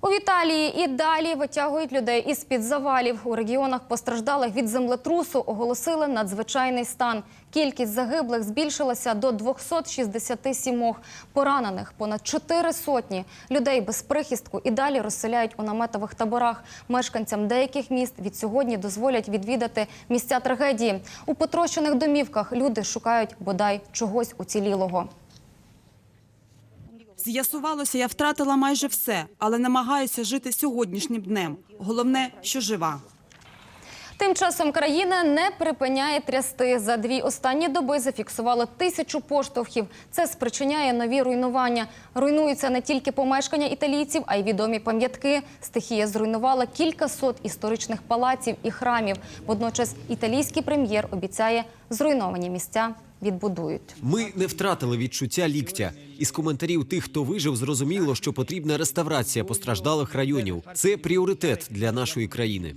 У Віталії і далі витягують людей із під завалів. У регіонах постраждалих від землетрусу оголосили надзвичайний стан. Кількість загиблих збільшилася до 267. Поранених понад 4 сотні. Людей без прихистку і далі розселяють у наметових таборах. Мешканцям деяких міст від сьогодні дозволять відвідати місця трагедії. У потрощених домівках люди шукають бодай чогось уцілілого. З'ясувалося, я втратила майже все, але намагаюся жити сьогоднішнім днем. Головне, що жива. Тим часом країна не припиняє трясти. За дві останні доби зафіксувало тисячу поштовхів. Це спричиняє нові руйнування. Руйнуються не тільки помешкання італійців, а й відомі пам'ятки. Стихія зруйнувала кілька сот історичних палаців і храмів. Водночас італійський прем'єр обіцяє, зруйновані місця відбудують. Ми не втратили відчуття ліктя. Із коментарів тих, хто вижив, зрозуміло, що потрібна реставрація постраждалих районів. Це пріоритет для нашої країни.